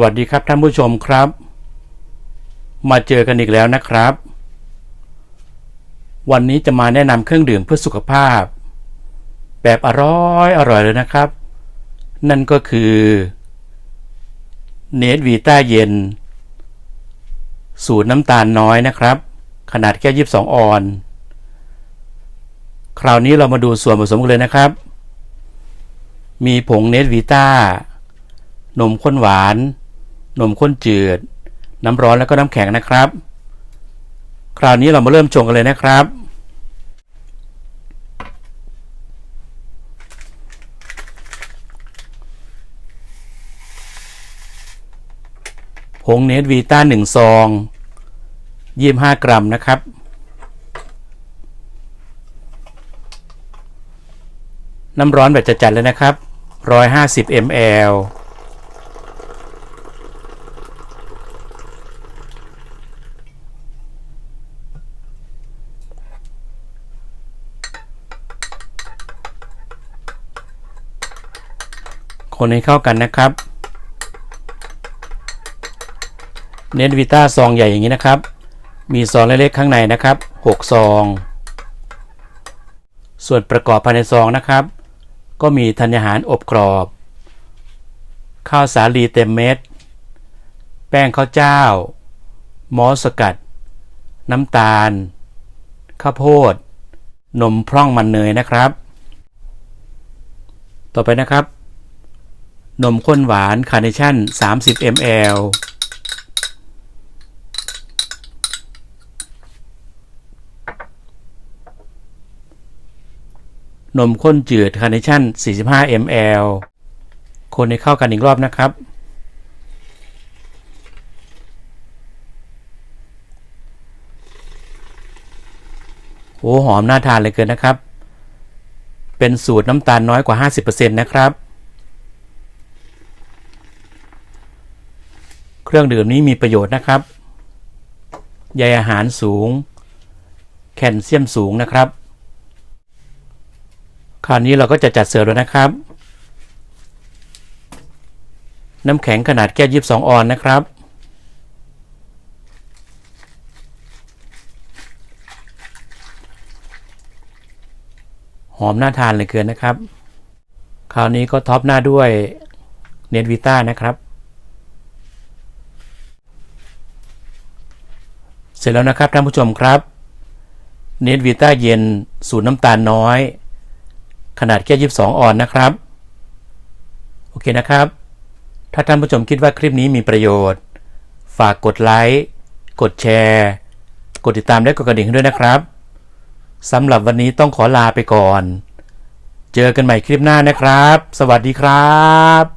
วัสดีครับท่านผู้ชมครับ มาเจอกันอีกแล้วนะครับ วันนี้จะมาแนะนำเครื่องดื่มเพื่อสุขภาพ แบบอร่อยอร่อยเลยนะครับ นั่นก็คือเนสวีต้าเย็น สูตรน้ำตาลน้อยนะครับ ขนาดแค่22ออน คราวนี้เรามาดูส่วนผสมกันเลยนะครับ มีผงเนสวีต้านมข้นหวาน นมข้นจืด น้ำร้อนแล้วก็น้ำแข็งนะครับ คราวนี้เรามาเริ่มชงกันเลยนะครับ ผงเนสวีต้าหนึ่งซองยี่ห้ากรัมนะครับ น้ำร้อนแบบจัดๆเลยนะครับ 150 ml คนให้เข้ากันนะครับ เนสวิต้าซองใหญ่อย่างนี้นะครับ มีซองเล็กๆข้างในนะครับ6ซอง ส่วนประกอบภายในซองนะครับ ก็มีธัญญาหารอบกรอบ ข้าวสาลีเต็มเม็ด แป้งข้าวเจ้า มอสสกัด น้ำตาล ข้าวโพด นมพร่องมันเนยนะครับ ต่อไปนะครับ นมข้นหวานคาร์เนชั่น 30 ml นมข้นจืดคาร์เนชั่น 45 ml คนให้เข้ากันอีกรอบนะครับ โอ้หอมน่าทานเลยเกินนะครับ เป็นสูตรน้ำตาลน้อยกว่า 50%นะครับ เค รื่องดื่มนี้มีประโยชน์นะครับ ใยอาหารสูง แคลเซียมสูงนะครับ คราวนี้เราก็จะจัดเสิร์ฟแล้วนะครับ น้ำแข็งขนาดแก้ว22องออนนะครับ หอมน่าทานเลยเกินนะครับ คราวนี้ก็ท็อปหน้าด้วยเนตวิต้านะครับ สร็จแล้วนะครับท่านผู้ชมครับ เนตวิต้าเย็นสูตรน้ำตาลน้อย ขนาดแค่22ออนนะครับ โอเคนะครับ ถ้าท่านผู้ชมคิดว่าคลิปนี้มีประโยชน์ ฝากกดไลค์ กดแชร์ กดติดตามและกดกระดิ่งด้วยนะครับสำหรับวันนี้ต้องขอลาไปก่อน เจอกันใหม่คลิปหน้านะครับ สวัสดีครับ